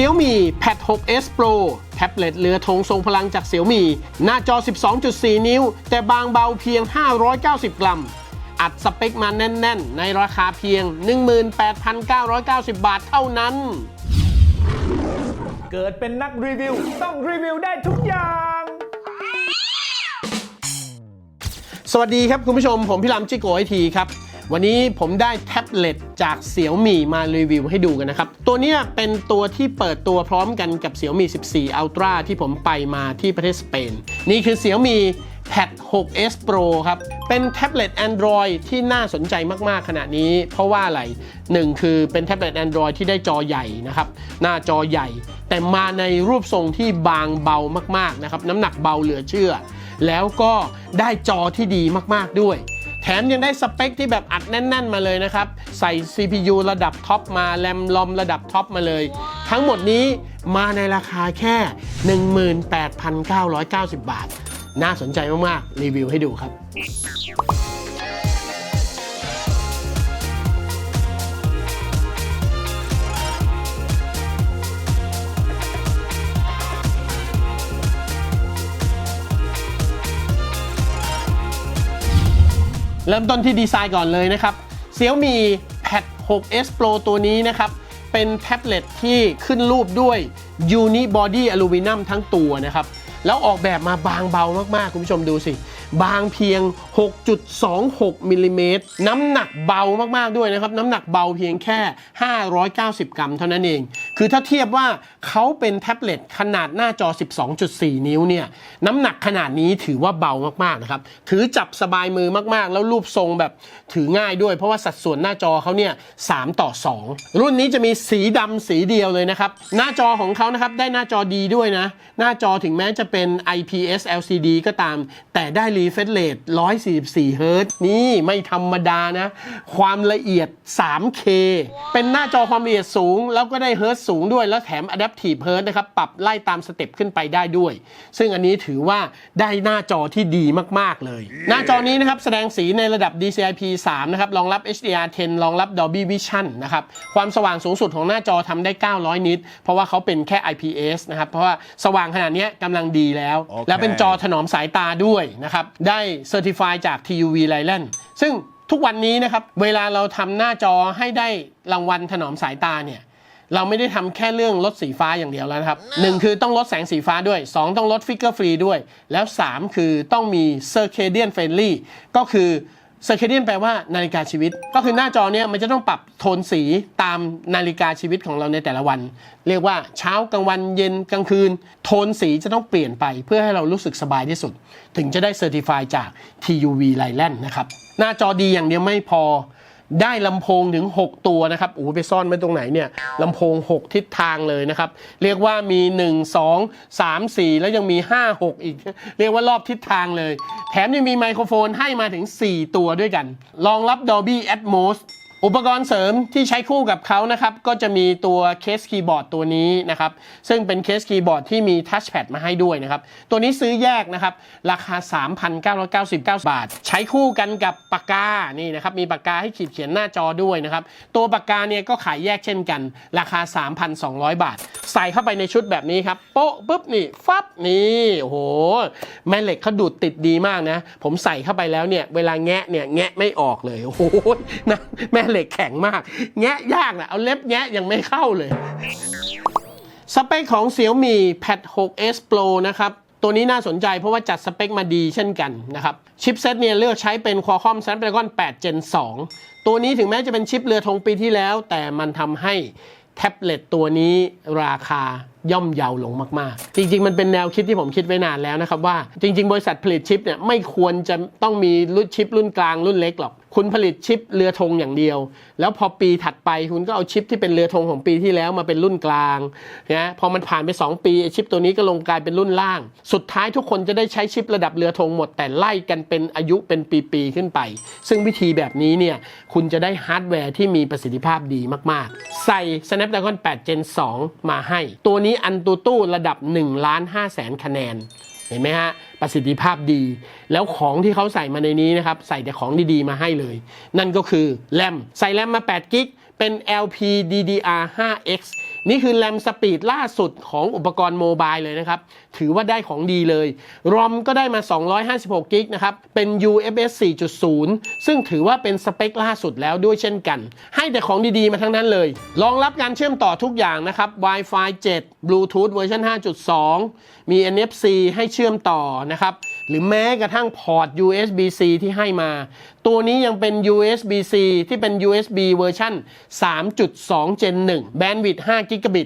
Xiaomi Pad 6s Pro แท็บเล็ตเรือธงทรงพลังจาก Xiaomi หน้าจอ 12.4 นิ้ว แต่บางเบาเพียง 590 กรัม อัดสเปคมาแน่น ๆ ในราคาเพียง 18,990 บาทเท่านั้น เกิดเป็นนักรีวิว ต้องรีวิวได้ทุกอย่างสวัสดีครับคุณผู้ชมผมพี่ลำจิโกไอทีครับ วันนี้ผมได้แท็บเล็ตจาก Xiaomi มารีวิวให้ดูกันนะครับ ตัวนี้เป็นตัวที่เปิดตัวพร้อมกันกับ Xiaomi 14 Ultra ที่ผมไปมาที่ประเทศสเปน นี่คือ Xiaomi Pad 6s Pro ครับ เป็นแท็บเล็ต Android ที่น่าสนใจมากๆ ขณะนี้ เพราะว่าอะไรหนึ่งคือเป็นแท็บเล็ต Android ที่ได้จอใหญ่นะครับ หน้าจอใหญ่ แต่มาในรูปทรงที่บางเบามากๆ นะครับ น้ำหนักเบาเหลือเชื่อ แล้วก็ได้จอที่ดีมากๆด้วย ถมยังได้สเปคที่แบบอัดแน่น ๆ มาเลยนะครับ ใส่ CPU ระดับท็อปมาแรมลอมระดับท็อปมาเลย ทั้งหมดนี้มาในราคาแค่ 18,990 บาท น่าสนใจมาก ๆ รีวิวให้ดูครับ เริ่มต้นที่ดีไซน์ก่อนเลยนะครับ Xiaomi Pad 6s Pro ตัวนี้นะครับเป็นแท็บเล็ตที่ขึ้นรูปด้วย Unibody Aluminum ทั้งตัวนะครับ แล้วออกแบบมาบางเบามากๆ คุณผู้ชมดูสิ บางเพียง 6.26มิลลิเมตรน้ำหนักเบามากๆด้วยนะครับ น้ำหนักเบาเพียงแค่ 590 กรัมเท่านั้นเอง คือถ้าเทียบว่าเขาเป็นแท็บเล็ตขนาดหน้าจอ 12.4 นิ้วเนี่ยน้ำหนักขนาดนี้ถือว่าเบามากๆนะครับ ถือจับสบายมือมากๆ แล้วรูปทรงแบบถือง่ายด้วย เพราะว่าสัดส่วนหน้าจอเขาเนี่ย3ต่อ 2 รุ่นนี้จะมีสีดำสีเดียวเลยนะครับหน้าจอของเขานะครับได้หน้าจอดีด้วยนะ หน้าจอถึงแม้จะเป็นเป็น IPS LCD ก็ตาม แต่ได้ refresh rate 144เฮิรต์นี่ไม่ธรรมดานะ ความละเอียด 3K เป็นหน้าจอความละเอียดสูง แล้วก็ได้เฮิรต์สูงด้วย แล้วแถม adaptive เฮิรตซ์นะครับ ปรับไล่ตามสเต็ปขึ้นไปได้ด้วย ซึ่งอันนี้ถือว่าได้หน้าจอที่ดีมาก ๆ เลย หน้าจอนี้นะครับแสดงสีในระดับ DCI-P 3 นะครับ รองรับ HDR10 รองรับ Dolby Vision นะครับ ความสว่างสูงสุดของหน้าจอทำได้ 900 นิตเพราะว่าเขาเป็นแค่ IPS นะครับ เพราะว่าสว่างขนาดนี้กำลังดีแล้วโอเคแล้วเป็นจอถนอมสายตาด้วยนะครับ ได้ Certify จาก TUV Leyland ซึ่งทุกวันนี้นะครับ เวลาเราทำหน้าจอให้ได้รางวัลถนอมสายตาเนี่ยเราไม่ได้ทำแค่เรื่องลดสีฟ้าอย่างเดียวแล้วนะครับหนึ่งคือต้องลดแสงสีฟ้าด้วย 2 ต้องลดฟิกเกอร์ฟรีด้วย แล้ว 3 คือต้องมี circadian friendly ก็คือ circadian แปลว่านาฬิกาชีวิต ก็คือหน้าจอเนี่ยมันจะต้องปรับโทนสีตามนาฬิกาชีวิตของเราในแต่ละวัน เรียกว่าเช้ากลางวันเย็นกลางคืน โทนสีจะต้องเปลี่ยนไปเพื่อให้เรารู้สึกสบายที่สุด ถึงจะได้เซอร์ติฟายจาก TUV Leyland นะครับ หน้าจอดีอย่างเดียวไม่พอ ได้ลำโพงถึง 6 ตัวนะครับโอ้ไปซ่อนไว้ตรงไหนเนี่ยลำโพง 6 ทิศทางเลยนะครับ เรียกว่ามี 1 2 3 4 แล้วยังมี 5 6 อีก เรียกว่ารอบทิศทางเลย แถมยังมีไมโครโฟนให้มาถึง 4 ตัวด้วยกันรองรับ Dolby Atmos อุปกรณ์เสริมที่ใช้คู่กับเขานะครับ ก็จะมีตัวเคสคีย์บอร์ดตัวนี้นะครับ ซึ่งเป็นเคสคีย์บอร์ดที่มีทัชแพดมาให้ด้วยนะครับ ตัวนี้ซื้อแยกนะครับ ราคา 3,999 บาท ใช้คู่กันกับปากกา นี่นะครับ มีปากกาให้ขีดเขียนหน้าจอด้วยนะครับ ตัวปากกาเนี่ยก็ขายแยกเช่นกัน ราคา 3,200 บาท ใส่เข้าไปในชุดแบบนี้ครับโป๊ะปุ๊บนี่ฟับนี่โอ้โหแม่เหล็กเขาดูดติดดีมากนะ ผมใส่เข้าไปแล้วเนี่ยเวลาแงะเนี่ยแงะไม่ออกเลยโอ้โหนะแม่เหล็กแข็งมาก แงะยากนะเอาเล็บแงะยังไม่เข้าเลย สเปคของ Xiaomi Pad 6s Pro นะครับตัวนี้น่าสนใจเพราะว่าจัดสเปคมาดีเช่นกันนะครับ ชิปเซตเนี่ยเลือกใช้เป็น Qualcomm Snapdragon 8 Gen 2 ตัวนี้ถึงแม้จะเป็นชิปเรือธงปีที่แล้ว แต่มันทำให้แท็บเล็ตตัวนี้ราคาย่อมเยาลงมาก ๆ จริง ๆ มันเป็นแนวคิดที่ผมคิดไว้นานแล้วนะครับว่าจริง ๆ บริษัทผลิตชิปเนี่ยไม่ควรจะต้องมีรุ่นชิปรุ่นกลางรุ่นเล็กหรอกคุณผลิตชิปเรือธงอย่างเดียว แล้วพอปีถัดไปคุณก็เอาชิปที่เป็นเรือธงของปีที่แล้วมาเป็นรุ่นกลางนะพอมันผ่านไป 2 ปีชิปตัวนี้ก็ลงกลายเป็นรุ่นล่าง สุดท้ายทุกคนจะได้ใช้ชิประดับเรือธงหมด แต่ไล่กันเป็นอายุเป็นปีๆขึ้นไป ซึ่งวิธีแบบนี้เนี่ยคุณจะได้ฮาร์ดแวร์ที่มีประสิทธิภาพดีมากๆ ใส่ Snapdragon 8 Gen 2 มาให้ ตัวนี้อันตูตู้ระดับ1ล้าน5แสนคะแนนเห็นไหมฮะ ประสิทธิภาพดี แล้วของที่เขาใส่มาในนี้นะครับ ใส่แต่ของดีๆมาให้เลย นั่นก็คือแรมใส่แรมมา8กิกเป็น LPDDR5X นี่คือแรมสปีดล่าสุดของอุปกรณ์โมบายเลยนะครับ ถือว่าได้ของดีเลย รอมก็ได้มา 256กิกนะครับ เป็น UFS 4.0 ซึ่งถือว่าเป็นสเปคล่าสุดแล้วด้วยเช่นกัน ให้แต่ของดีๆมาทั้งนั้นเลย รองรับการเชื่อมต่อทุกอย่างนะครับ Wi-Fi 7 Bluetooth เวอร์ชัน5.2 มี NFC ให้เชื่อมต่อนะครับ หรือแม้กระทั่งพอร์ต USB-C ที่ให้มา ตัวนี้ยังเป็น USB-C ที่เป็น USB เวอร์ชัน3.2 Gen 1 แบนด์วิดต์5 g b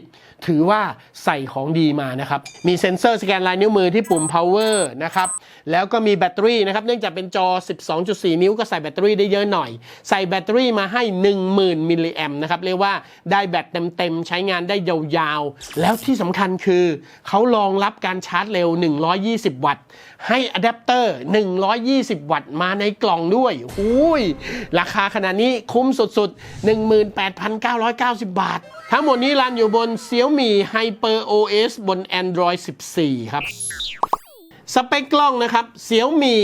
ถือว่าใส่ของดีมานะครับ มีเซ็นเซอร์สแกนลายนิ้วมือที่ปุ่ม power นะครับแล้วก็มีแบตเตอรี่นะครับ เนื่องจากเป็นจอ 12.4 นิ้วก็ใส่แบตเตอรี่ได้เยอะหน่อย ใส่แบตเตอรี่มาให้ 10,000 มิลลิแอมนะครับ เรียกว่าได้แบตเต็มๆ ใช้งานได้ยาวๆ แล้วที่สำคัญคือเขารองรับการชาร์จเร็ว 120 วัตต์ ให้อะแดปเตอร์ 120 วัตต์มาในกล่องด้วยอุ้ยราคาขนาดนี้คุ้มสุดๆ 18,990 บาททั้งหมดนี้รันอยู่บน Xiaomi Hyper OS บน Android 14 ครับ สเปคกล้องนะครับ Xiaomi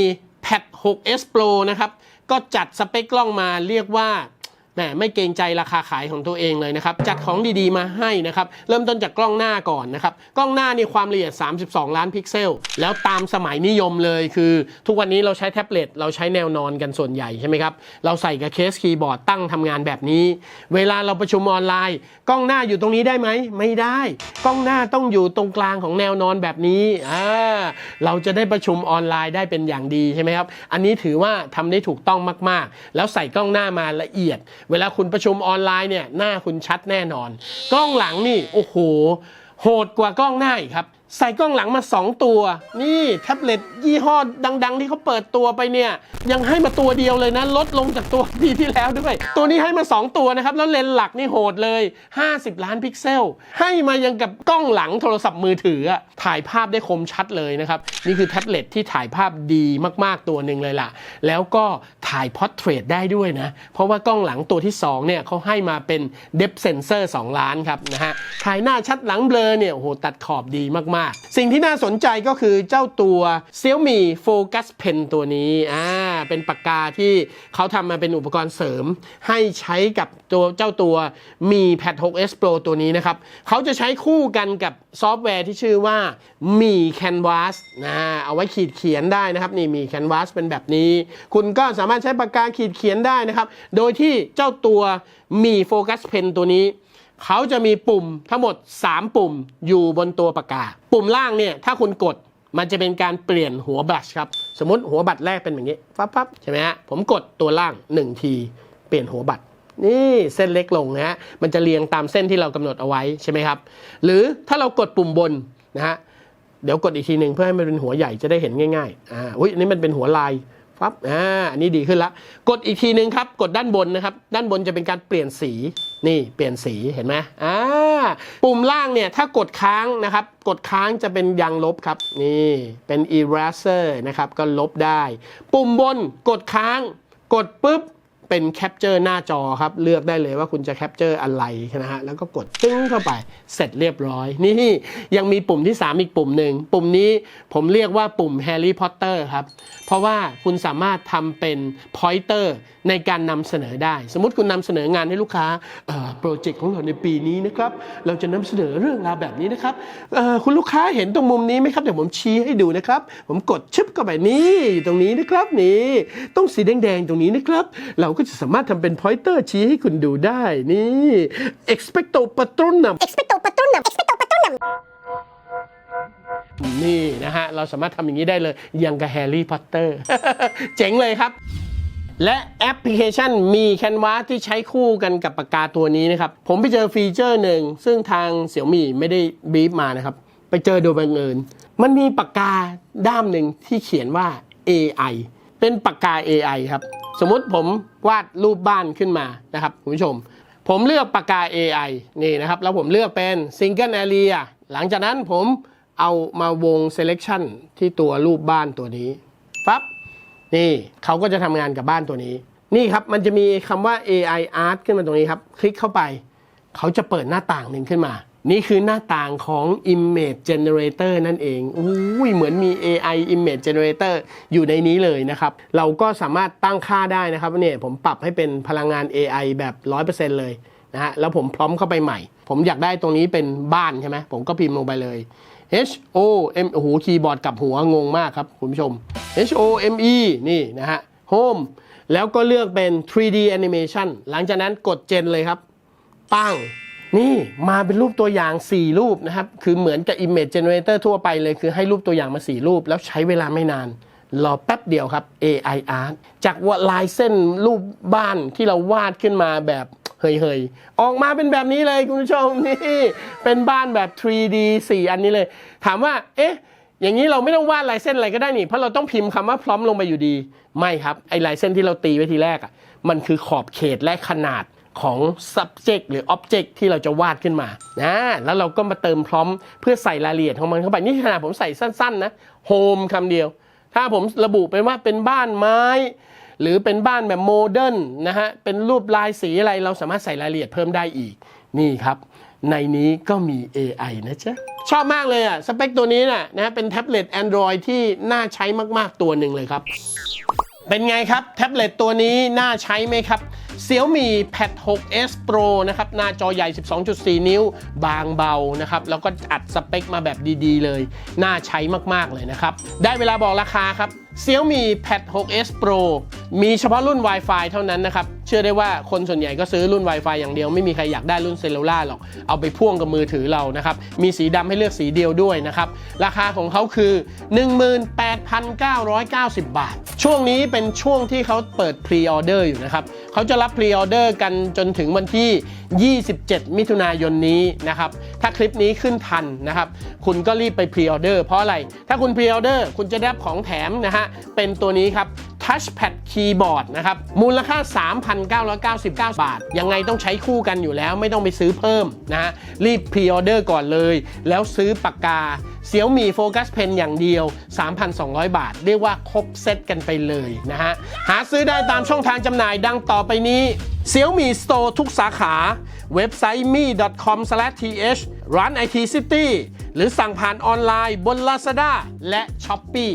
Pad 6s Pro นะครับ ก็จัดสเปคกล้องมาเรียกว่า แหมไม่เกรงใจราคาขายของตัวเองเลยนะครับ จัดของดีๆมาให้นะครับ เริ่มต้นจากกล้องหน้าก่อนนะครับ กล้องหน้านี่ความละเอียด 32 ล้านพิกเซล แล้วตามสมัยนิยมเลยคือ ทุกวันนี้เราใช้แท็บเล็ตเราใช้แนวนอนกันส่วนใหญ่ใช่ไหมครับ เราใส่กับเคสคีย์บอร์ดตั้งทำงานแบบนี้ เวลาเราประชุมออนไลน์ กล้องหน้าอยู่ตรงนี้ได้ไหม ไม่ได้ กล้องหน้าต้องอยู่ตรงกลางของแนวนอนแบบนี้อ่าเราจะได้ประชุมออนไลน์ได้เป็นอย่างดีใช่ไหมครับ อันนี้ถือว่าทำได้ถูกต้องมากๆ แล้วใส่กล้องหน้ามาละเอียดเวลาคุณประชุมออนไลน์เนี่ยหน้าคุณชัดแน่นอน กล้องหลังนี่โอ้โหโหดกว่ากล้องหน้าอีกครับ ใส่กล้องหลังมา 2 ตัว นี่แท็บเล็ตยี่ห้อดัง ๆ ที่เขาเปิดตัวไปเนี่ย ยังให้มาตัวเดียวเลยนะ ลดลงจากตัวปีที่แล้วด้วย ตัวนี้ให้มา 2 ตัวนะครับ แล้วเลนส์หลักนี่โหดเลย 50 ล้านพิกเซล ให้มายังกับกล้องหลังโทรศัพท์มือถือ ถ่ายภาพได้คมชัดเลยนะครับ นี่คือแท็บเล็ตที่ถ่ายภาพดีมากๆตัวหนึ่งเลยล่ะ แล้วก็ถ่ายพอร์เทรตได้ด้วยนะเพราะว่ากล้องหลังตัวที่2เนี่ยเขาให้มาเป็นเด p เซนเซอร์2ล้านครับนะฮะถ่ายหน้าชัดหลังเบลอเนี่ยโอ้โหตัดขอบดีมากๆสิ่งที่น่าสนใจก็คือเจ้าตัว Xiaomi Focus Pen ตัวนี้อ่าเป็นปากกาที่เขาทำมาเป็นอุปกรณ์เสริม ให้ใช้กับตัวเจ้าตัวมี Pad 6s Pro ตัวนี้นะครับเขาจะใช้คู่กันกับซอฟต์แวร์ที่ชื่อว่ามี Canvas นะเอาไว้ขีดเขียนได้นะครับ นี่มี Canvas เป็นแบบนี้ คุณก็สามารถใช้ปากกาขีดเขียนได้นะครับ โดยที่เจ้าตัวมี Focus Pen ตัวนี้ เขาจะมีปุ่มทั้งหมด 3 ปุ่มอยู่บนตัวปากกา ปุ่มล่างเนี่ยถ้าคุณกดมันจะเป็นการเปลี่ยนหัวบลัชครับ สมมติหัวบัตรแรกเป็นอย่างนี้ปั๊บปั๊บใช่ไหมฮะผมกดตัวล่าง 1 ที เปลี่ยนหัวบัตรนี่เส้นเล็กลงนะฮะมันจะเรียงตามเส้นที่เรากำหนดเอาไว้ใช่ไหมครับ หรือถ้าเรากดปุ่มบนนะฮะเดี๋ยวกดอีกทีหนึ่งเพื่อให้มันเป็นหัวใหญ่จะได้เห็นง่ายๆอ่าอุ้ยอันนี้มันเป็นหัวลาย ปั๊บอ่าอันนี้ดีขึ้นละกดอีกทีหนึ่งครับ กดด้านบนนะครับ ด้านบนจะเป็นการเปลี่ยนสี นี่เปลี่ยนสีเห็นไหมอ่าปุ่มล่างเนี่ย ถ้ากดค้างนะครับ กดค้างจะเป็นยางลบครับ นี่เป็น eraser นะครับ ก็ลบได้ ปุ่มบนกดค้าง กดปุ๊บ เป็นแคปเจอร์หน้าจอครับ เลือกได้เลยว่าคุณจะแคปเจอร์อะไรนะฮะแล้วก็กดตึ้งเข้าไปเสร็จเรียบร้อย นี่ยังมีปุ่มที่ 3 อีกปุ่มหนึ่ง ปุ่มนี้ผมเรียกว่าปุ่มแฮร์รี่พอตเตอร์ครับ เพราะว่าคุณสามารถทำเป็นพอยเตอร์ในการนำเสนอได้ สมมติคุณนำเสนองานให้ลูกค้าโปรเจกต์ของเราในปีนี้นะครับ เราจะนำเสนอเรื่องราวแบบนี้นะครับคุณลูกค้าเห็นตรงมุมนี้ไหมครับเดี๋ยวผมชี้ให้ดูนะครับ ผมกดชึบเข้าไปนี่อยู่ตรงนี้นะครับนี่ต้องสีแดงๆตรงนี้นะครับ เราก็จะสามารถทำเป็นพอยเตอร์ชี้ให้คุณดูได้นี่ expecto patronum Expecto patronum. Expecto patronum. นี่นะฮะ เราสามารถทำอย่างนี้ได้เลยยังกับแฮร์รี่พอตเตอร์เจ๋งเลยครับและแอปพลิเคชันมี Canvas ที่ใช้คู่กันกับปากกาตัวนี้นะครับ ผมไปเจอฟีเจอร์หนึ่ง ซึ่งทางเสี่ยมี่ไม่ได้บีบมานะครับ ไปเจอโดยบังเอิญมันมีปากกาด้ามหนึ่งที่เขียนว่า AI เป็นปากกา AI ครับ สมมติผมวาดรูปบ้านขึ้นมานะครับคุณผู้ชม ผมเลือกปากกา AI นี่นะครับ แล้วผมเลือกเป็น Single Area หลังจากนั้นผมเอามาวง Selection ที่ตัวรูปบ้านตัวนี้ปั๊บนี่เขาก็จะทำงานกับบ้านตัวนี้ นี่ครับมันจะมีคำว่า AI Art ขึ้นมาตรงนี้ครับ คลิกเข้าไป เขาจะเปิดหน้าต่างหนึ่งขึ้นมา นี่คือหน้าต่างของ Image Generator นั่นเองอุ้ยเหมือนมี AI Image Generator อยู่ในนี้เลยนะครับ เราก็สามารถตั้งค่าได้นะครับเนี่ยผมปรับให้เป็นพลังงาน AI แบบ 100%เลยนะฮะ แล้วผมพร้อมเข้าไปใหม่ ผมอยากได้ตรงนี้เป็นบ้านใช่ไหม ผมก็พิมพ์ลงไปเลย H O M โอ้โหคีย์บอร์ดกลับหัวงงมากครับคุณผู้ชม H O M E นี่นะฮะ Home แล้วก็เลือกเป็น 3D Animation หลังจากนั้นกดเจนเลยครับ ปั้ง นี่มาเป็นรูปตัวอย่าง 4 รูปนะครับ คือเหมือนกับ Image Generator ทั่วไปเลย คือให้รูปตัวอย่างมา 4 รูป แล้วใช้เวลาไม่นาน รอแป๊บเดียวครับ AI Art จากว่าลายเส้นรูปบ้านที่เราวาดขึ้นมาแบบเฮยๆ ออกมาเป็นแบบนี้เลยคุณผู้ชมนี่เป็นบ้านแบบ 3D 4 อันนี้เลย ถามว่า เอ๊ะ อย่างนี้เราไม่ต้องวาดลายเส้นอะไรก็ได้นี่ เพราะเราต้องพิมพ์คำว่าพร้อมลงไปอยู่ดี ไม่ครับ ไอ้ลายเส้นที่เราตีไว้ทีแรกอะ มันคือขอบเขตและขนาด ของ subject หรือ object ที่เราจะวาดขึ้นมานะแล้วเราก็มาเติมพร้อมเพื่อใส่รายละเอียดของมันเข้าไป นี่ขนาดผมใส่สั้นๆนะ home คำเดียว ถ้าผมระบุเป็นว่าเป็นบ้านไม้ หรือเป็นบ้านแบบโมเดิร์นนะฮะ เป็นรูปลายสีอะไร เราสามารถใส่รายละเอียดเพิ่มได้อีก นี่ครับ ในนี้ก็มี AI นะจ๊ะ ชอบมากเลยอะ สเปคตัวนี้น่ะนะ เป็นแท็บเล็ต Android ที่น่าใช้มากๆตัวหนึ่งเลยครับ เป็นไงครับ แท็บเล็ตตัวนี้น่าใช้ไหมครับ Xiaomi Pad 6s Pro นะครับ หน้าจอใหญ่ 12.4 นิ้ว บางเบานะครับ แล้วก็อัดสเปคมาแบบดีๆเลย น่าใช้มากๆเลยนะครับ ได้เวลาบอกราคาครับ Xiaomi Pad 6s Pro มีเฉพาะรุ่น Wi-Fi เท่านั้นนะครับ เชื่อได้ว่าคนส่วนใหญ่ก็ซื้อรุ่น Wi-Fi อย่างเดียวไม่มีใครอยากได้รุ่นเซลลูล่าหรอก เอาไปพ่วงกับมือถือเรานะครับ มีสีดำให้เลือกสีเดียวด้วยนะครับ ราคาของเขาคือ 18,990 บาท ช่วงนี้เป็นช่วงที่เขาเปิดพรีออเดอร์อยู่นะครับเขาจะรับพรีออเดอร์กันจนถึงวันที่ 27 มิถุนายนนี้นะครับถ้าคลิปนี้ขึ้นทันนะครับคุณก็รีบไปพรีออเดอร์เพราะอะไร ถ้าคุณพรีออเดอร์คุณจะได้ของแถมนะฮะเป็นตัวนี้ครับ Touchpad Keyboard นะครับ มูลค่า 3,999 บาท ยังไงต้องใช้คู่กันอยู่แล้วไม่ต้องไปซื้อเพิ่มนะฮะรีบพรีออเดอร์ก่อนเลย แล้วซื้อปากกา Xiaomi Focus Pen อย่างเดียว 3,200 บาท เรียกว่าครบเซตกันไปเลยนะฮะ หาซื้อได้ตามช่องทางจำหน่ายดังต่อไปนี้ Xiaomi Store ทุกสาขา เว็บไซต์ mi.com/th ร้าน IT City หรือสั่งผ่านออนไลน์บน Lazada และ Shopee